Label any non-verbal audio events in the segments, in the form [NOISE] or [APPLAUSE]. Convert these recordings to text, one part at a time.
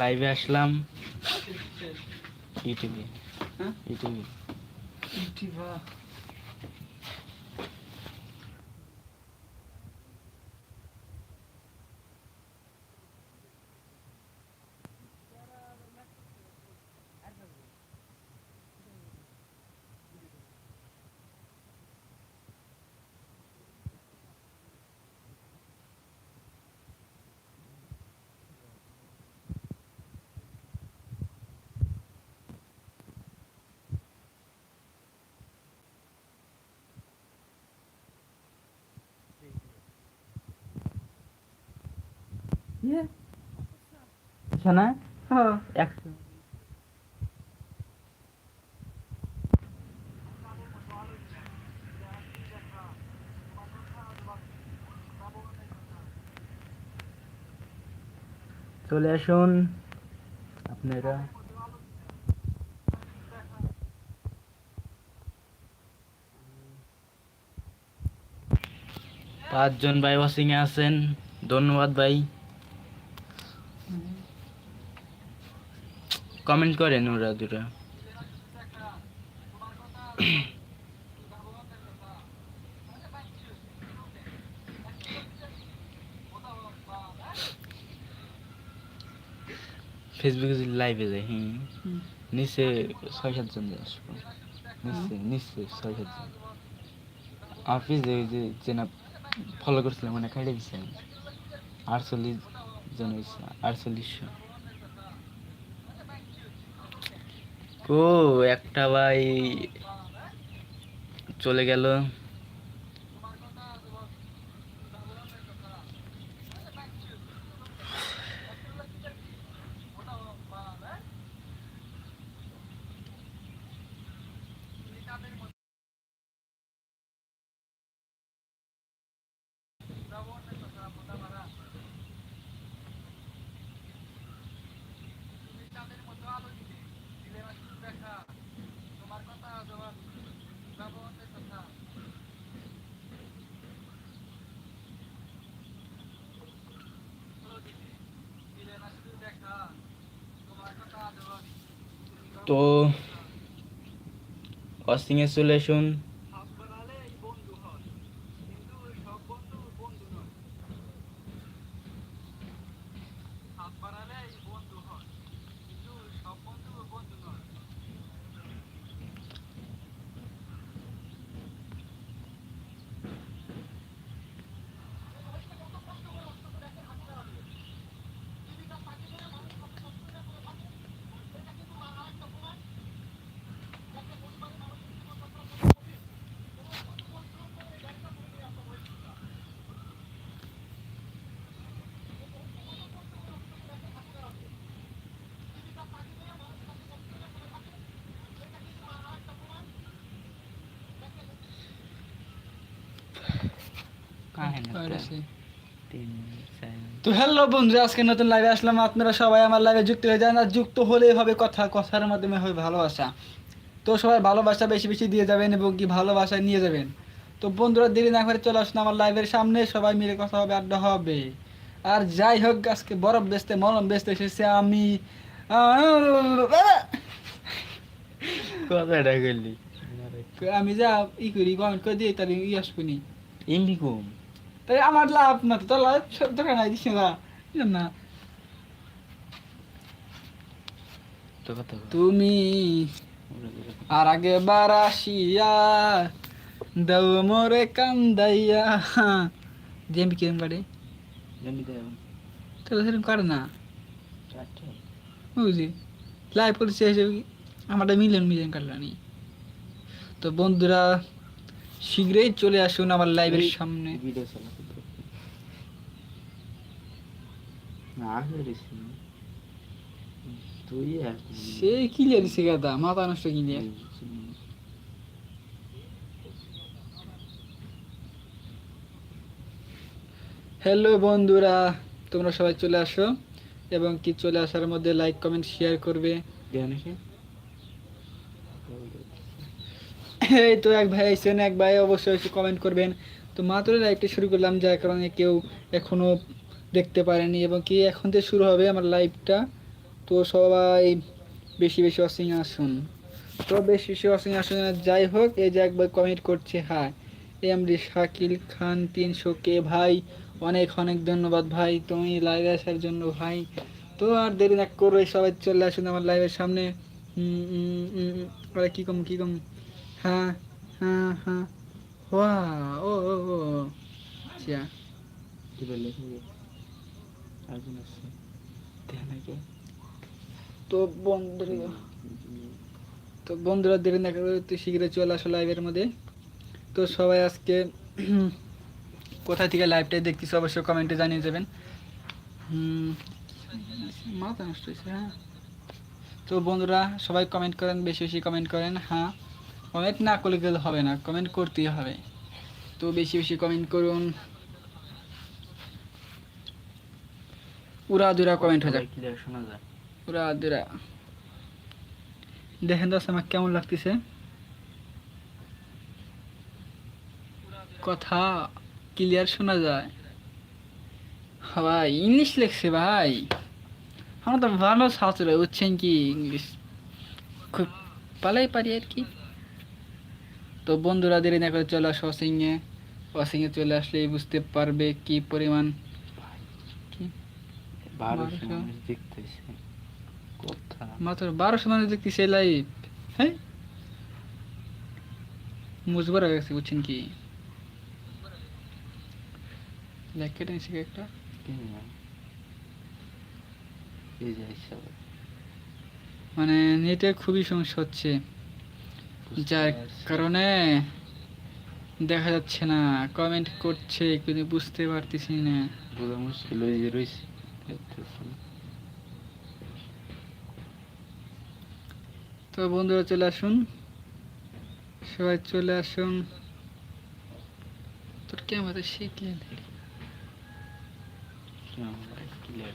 লাইভে আসলাম। ইউটিউবে হ্যাঁ? ইউটিউবে হ্যাঁ। একশো। চলে আসুন। আপনারা। পাঁচজন ভাই ওয়াশিং এ আছেন। ধন্যবাদ ভাই। কমেন্ট করেন ওরা দুটা। ফেসবুকে যদি লাইভে যায় হুম। নিচে ছয় সাতজন আসব। নিচে নিচে ছয় সাতজন পেজে ওই যে চেনা ফলো করছিলাম মানে খাইয়ে দিচ্ছে আটচল্লিশ জন হয়েছে আটচল্লিশশো। কো একটা ভাই চলে গেল। তো ওয়াশিং এ চলে তো হ্যালো বন্ধু আজকে নতুন লাইভে আসলাম। আপনারা সবাই আমার লাইভে যুক্ত হয়ে যান আর যুক্ত হলেই হবে কথা। কথার মাধ্যমে হবে ভালোবাসা। তো সবাই ভালোবাসা বেশি বেশি দিয়ে যাবেন এবং কি ভালোবাসা নিয়ে যাবেন। তো বন্ধুরা দেরি না করে চলে আসুন আমার লাইভের সামনে। সবাই মিলে কথা হবে আড্ডা হবে। আর যাই হোক আজকে বরফ বেচতে মলম বেচতে এসেছে আমি। [LAUGHS] কথাটা করলি আমি যা ই করি কমেন্ট করে দিই তাহলে ই আসবনি এমবি কম তাই আমার লাভ না তো লাভ দোকান নাই দিস না না। তুমি। আর আগে বার আসিয়া দাও মোরে কান্দাইয়া জেম এমবি দাও। তাহলে সেরকম করে না। বুঝলি লাইভ করছে এসে আমারটা মিলিয়ন মিলিয়ন কাটলানি তো বন্ধুরা শীঘ্রই চলে আসুন আমার লাইভের সামনে। ভিডিও। তুই সে ক্লিয়ার মাথা নষ্ট ক্লিয়ার হ্যালো বন্ধুরা তোমরা সবাই চলে আসো। এবং কি চলে আসার মধ্যে লাইক কমেন্ট শেয়ার করবে দেও নাকি? এই তো এক ভাই আইসেন এক ভাই অবশ্যই এসে কমেন্ট করবেন। তো মাত্র লাইভটা শুরু করলাম, যার কারণে কেউ এখনও দেখতে পারেনি এবং কি এখন থেকে শুরু হবে আমার লাইভটা তো সবাই বেশি বেশি অসিং আসুন। তো বেশি বেশি অসিং আসুন যাই হোক, এই যে একবার কমেন্ট করছে হ্যাঁ এমডি শাকিল খান তিনশো কে ভাই, অনেক অনেক ধন্যবাদ ভাই, তুমি লাইভে আসার জন্য ভাই। তো আর দেরি না করো সবাই চলে আসুন আমার লাইভের সামনে। কী কম কী কম? ওয়া ও ও ও আচ্ছা কি বললে একজন আছে দেখে নাকি তো বন্ধুরা তো বন্ধুরা দেরি না করে তুই শীঘ্রই চলে আসো লাইভের মধ্যে। তো সবাই আজকে কোথা থেকে লাইভটা দেখতেছি অবশ্যই কমেন্টে জানিয়ে যাবেন হুম, মাথা নষ্ট হয়েছে হ্যাঁ। তো বন্ধুরা সবাই কমেন্ট করেন বেশি বেশি কমেন্ট করেন হ্যাঁ। কমেন্ট না করলে গেলে হবে না। কমেন্ট করতেই হবে। তো বেশি বেশি কমেন্ট করুন। উড়া দুরা কমেন্ট হয়ে যাক। শোনা যায়। পুরা দুরা। দেখেন তো আমার কেমন লাগতেছে? কথা ক্লিয়ার শোনা যায়। ভাই ইংলিশ লেখছে ভাই। আমরা তো ভালো ছাত্র বুঝছেন কি? ইংলিশ খুব পালাই পারি আর কি। তো বন্ধুরা দেরি না করে চলে আসো অসিংয়ে অসিংয়ে চলে আসলেই বুঝতে পারবে কি পরিমাণ মাত্র বারোশো মানুষ দেখতেছে লাইভ হ্যাঁ? মুজবার হয়ে গেছে বুঝছেন কি? একটা মানে নেটে খুবই সমস্যা হচ্ছে। যার কারণে দেখা যাচ্ছে না। কমেন্ট করছে কিন্তু বুঝতে পারতেছি না। বোঝা মুশকিল ওই যে রয়েছে তো বন্ধুরা চলে আসুন। সবাই চলে আসুন। তোর কেমন শিখলে ক্লিয়ার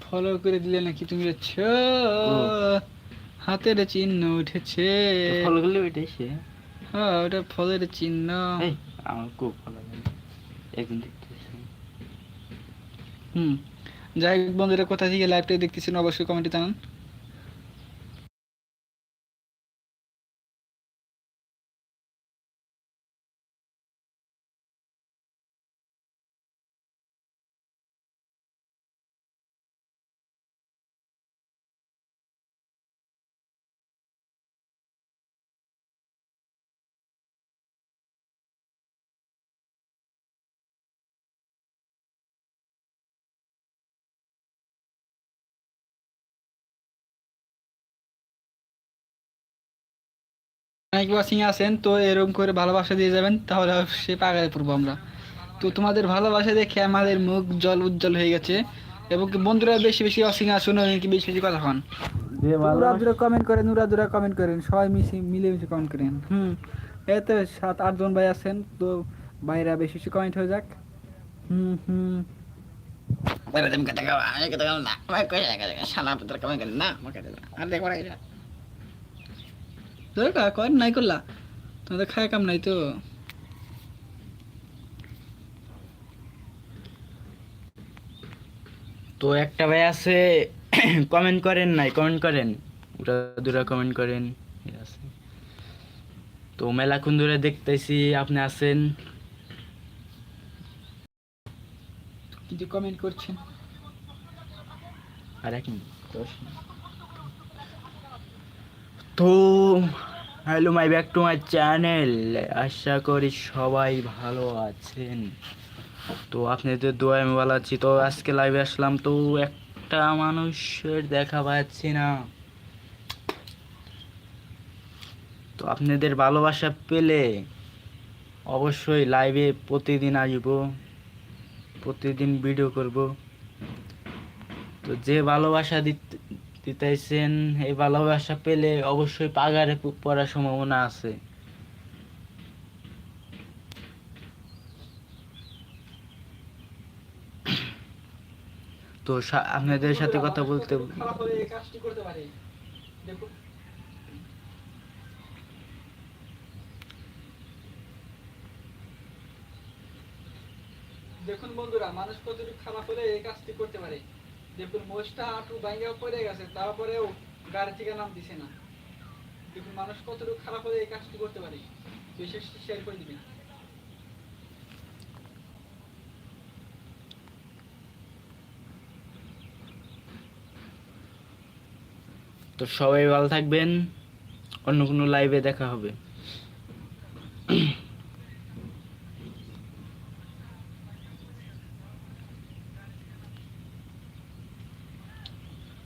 ফলো করে দিলে নাকি তুমি যাচ্ছ? হাতের চিহ্ন উঠেছে। ফলগুলো উঠেছে? ওইটাই সে হ্যাঁ ওটা ফলের চিহ্ন। আমার খুব ভালো লাগে। একদিন দেখতেছি। হুম যাই হোক বন্ধুরা কোথা থেকে লাইভটা দেখতেছেন অবশ্যই কমেন্টে জানান। অনেক ওয়াচিং আছেন তো এরকম করে ভালোবাসা দিয়ে যাবেন তাহলে সে পাগায় পড়ব আমরা। তো তোমাদের ভালোবাসা দেখে আমাদের মুখ জল উজ্জ্বল হয়ে গেছে এবং বন্ধুরা বেশি বেশি ওয়াচিং আসুন কি বেশি বেশি কথা হন। উড়া কমেন্ট করেন দুরা কমেন্ট করেন সবাই মিশে মিলে মিশে কমেন্ট করেন। হুম এই তো সাত আট জন ভাই আছেন তো ভাইরা বেশি বেশি কমেন্ট হয়ে যাক। হুম হুম। tem que tagar, hay que tagar na. Vai coisa que শালা পুত্র কামে গেল না আমাকে আর দেখ দরকার কর নাই করলা। তোমাদের খায় কাম নাই তো। তো একটা ভাই আছে কমেন্ট করেন নাই কমেন্ট করেন। ওরা দুরা কমেন্ট করেন আছে। তো মেলাক্ষণ ধরে দেখতেছি আপনি আছেন? কিন্তু কমেন্ট করছেন। আর এক মিনিট। তো hello my back to my channel আশা করি সবাই ভালো আছেন। তো আপনাদের দোয়া আমি ভালো আছি। তো আজকে লাইভে আসলাম তো একটা মানুষের দেখা পাচ্ছি না। তো আপনাদের ভালোবাসা পেলে অবশ্যই লাইভে প্রতিদিন আসব। প্রতিদিন ভিডিও করব। তো যে ভালোবাসা দিতে দিতেছেন, এই ভালোবাসা পেলে অবশ্যই পাগারে পড়ার সম্ভাবনা আছে। তো আপনাদের সাথে কথা বলতে দেখুন বন্ধুরা, মানুষ কতটুকু খারাপ হলে এই কাজটি করতে পারে? দেখুন, মোষটা হাঁটু ভাঙ্গা পড়ে গেছে, তারপরেও গাড়ি থেকে নাম দিছে না। দেখুন, মানুষ কতটুকু খারাপ হলে এই কাজটি করতে পারে? বিশেষ শেয়ার করে দিবেন। তো সবাই ভালো থাকবেন, অন্য কোনো লাইভে দেখা হবে।